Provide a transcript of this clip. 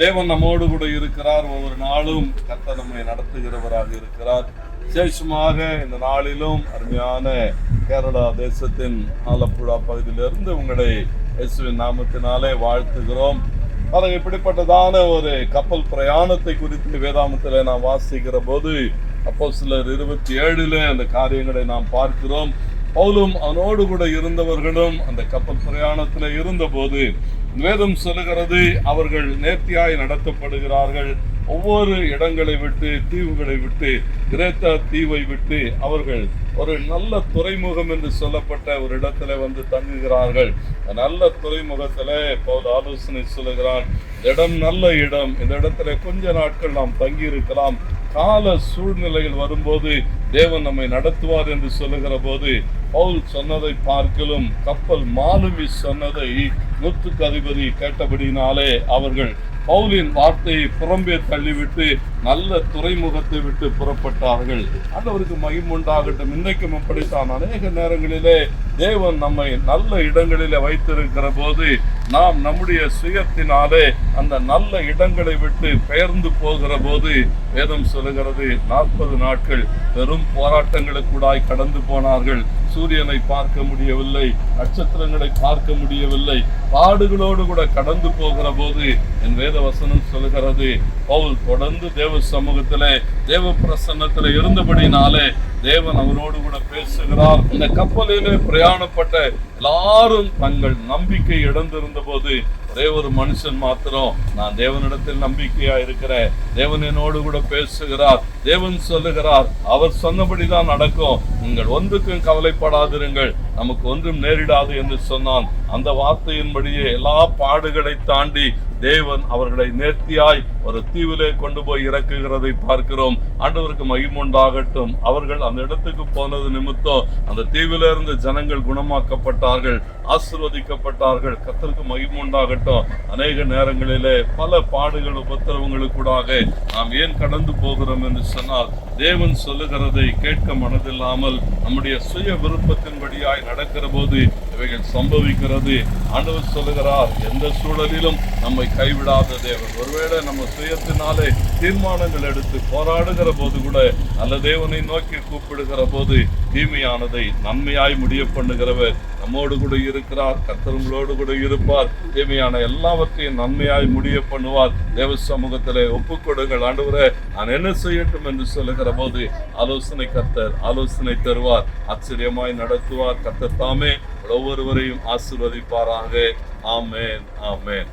தேவன் நம்மோடு கூட இருக்கிறார். ஒவ்வொரு நாளும் கத்த நம்மை நடத்துகிறவராக இருக்கிறார். விசேஷமாக இந்த நாளிலும் அருமையான கேரளா தேசத்தின் ஆலப்புழா பகுதியிலிருந்து உங்களை இயேசுவின் நாமத்தினாலே வாழ்த்துகிறோம். அது இப்படிப்பட்டதான ஒரு கப்பல் பிரயாணத்தை குறித்து வேதாமத்தில் நாம் வாசிக்கிற போது அப்போ சிலர் இருபத்தி ஏழுல அந்த காரியங்களை நாம் பார்க்கிறோம். பவுலும் அவனோடு கூட இருந்தவர்களும் அந்த கப்பல் பிரயாணத்தில் இருந்தபோது வேதம் சொல்லுகிறது அவர்கள் நேர்த்தியாய் நடத்தப்படுகிறார்கள். ஒவ்வொரு இடங்களை விட்டு தீவுகளை விட்டு கிரேத்தா தீவை விட்டு அவர்கள் ஒரு நல்ல துறைமுகம் என்று சொல்லப்பட்ட ஒரு இடத்துல வந்து தங்குகிறார்கள். நல்ல துறைமுகத்தில் பவுல் ஆலோசனை சொல்லுகிறான் இடம் நல்ல இடம். இந்த இடத்துல கொஞ்ச நாட்கள் நாம் தங்கியிருக்கலாம். கால சூழ்நிலைகள் வரும்போது தேவன் நம்மை நடத்துவார் என்று சொல்லுகிற போது பவுல் சொன்னதை பார்க்கலும் கப்பல் மாலுமி சொன்னதை நூற்றுக்கு அதிபதி கேட்டபடினாலே அவர்கள் பவுலின் வார்த்தையை புறம்பே தள்ளிவிட்டு நல்ல துறைமுகத்தை விட்டு புறப்பட்டார்கள். ஆண்டவருக்கு மகிமுண்டாகட்டும் இன்றைக்கும் அப்படித்தான். அநேக நேரங்களிலே தேவன் நம்மை நல்ல இடங்களிலே வைத்திருக்கிற போது நாம் நம்முடைய சுயத்தினாலே அந்த நல்ல இடங்களை விட்டு பெயர்ந்து போகிற போது வேதம் சொல்லுகிறது நாற்பது நாட்கள் பெரும் போராட்டங்களுக்குடாய் கடந்து போனார்கள். சூரியனை பார்க்க முடியவில்லை நட்சத்திரங்களை பார்க்க முடியவில்லை பாடுகளோடு கூட கடந்து போகிற போது என் வேத வசனம் சொல்லுகிறது பவுல் தொடர்ந்து தேவ சமூகத்திலே தேவ பிரசன்னத்தில் இருந்தபடினாலே தேவன் அவரோடு கூட பேசுகிறார். இந்த கப்பலிலே பிரயாணப்பட்ட எல்லாரும் தங்கள் நம்பிக்கை இழந்திருந்த போது ஒரே ஒரு மனுஷன் மாத்திரம் நான் தேவனிடத்தில் நம்பிக்கையா இருக்கிறேன் தேவன் என்னோடு கூட பேசுகிறார். தேவன் சொல்லுகிறார் அவர் சொன்னபடிதான் நடக்கும். நீங்கள் ஒன்றுக்கும் கவலைப்படாதிருங்கள். நமக்கு ஒன்றும் நேரிடாது என்று சொன்னான். அந்த வார்த்தையின்படியே எல்லா பாடுகளை தாண்டி தேவன் அவர்களை நேர்த்தியாய் ஒரு தீவிலே கொண்டு போய் இறக்குகிறதை பார்க்கிறோம். ஆண்டவருக்கு மகிமுண்டாகட்டும். அவர்கள் அந்த இடத்துக்கு போனது நிமித்தம் அந்த தீவிலிருந்து ஜனங்கள் குணமாக்கப்பட்டார்கள் ஆசிர்வதிக்கப்பட்டார்கள். கத்தருக்கு மகிமுண்டாகட்டும். அநேக நேரங்களிலே பல பாடுகள் உபத்திரவங்களுக்கூடாக நாம் ஏன் கடந்து போகிறோம் என்று சொன்னால் தேவன் சொல்லுகிறதை கேட்க மனதில்லாமல் நம்முடைய சுய விருப்பத்தின்படியாய் நடக்கிற போது இவைகள் சம்பவிக்கிறது. ஆண்டவர் சொல்லுகிறார் எந்த சூழலிலும் நம்மை கைவிடாத தேவன். ஒருவேளை நம்ம சுயத்தினாலே தீர்மானங்கள் எடுத்து போராடுகிற போது கூட நல்ல தேவனை நோக்கி கூப்பிடுகிற போது தீமையானதை நன்மையாய் முடிய பண்ணுகிறவர் நம்மோடு கூட இருக்கிறார் கத்தருங்களோடு கூட இருப்பார். தீமையான எல்லாவற்றையும் நன்மையாய் முடிய பண்ணுவார். தேவ சமூகத்திலே ஒப்புக்கொடுங்கள். ஆண்டு நான் என்ன செய்யட்டும் என்று சொல்லுகிற போது ஆலோசனை கர்த்தர் ஆலோசனை தருவார் ஆச்சரியமாய் நடத்துவார். கர்த்தர் தாமே ஒவ்வொருவரையும் ஆசிர்வதிப்பாராக. ஆமேன் ஆமேன்.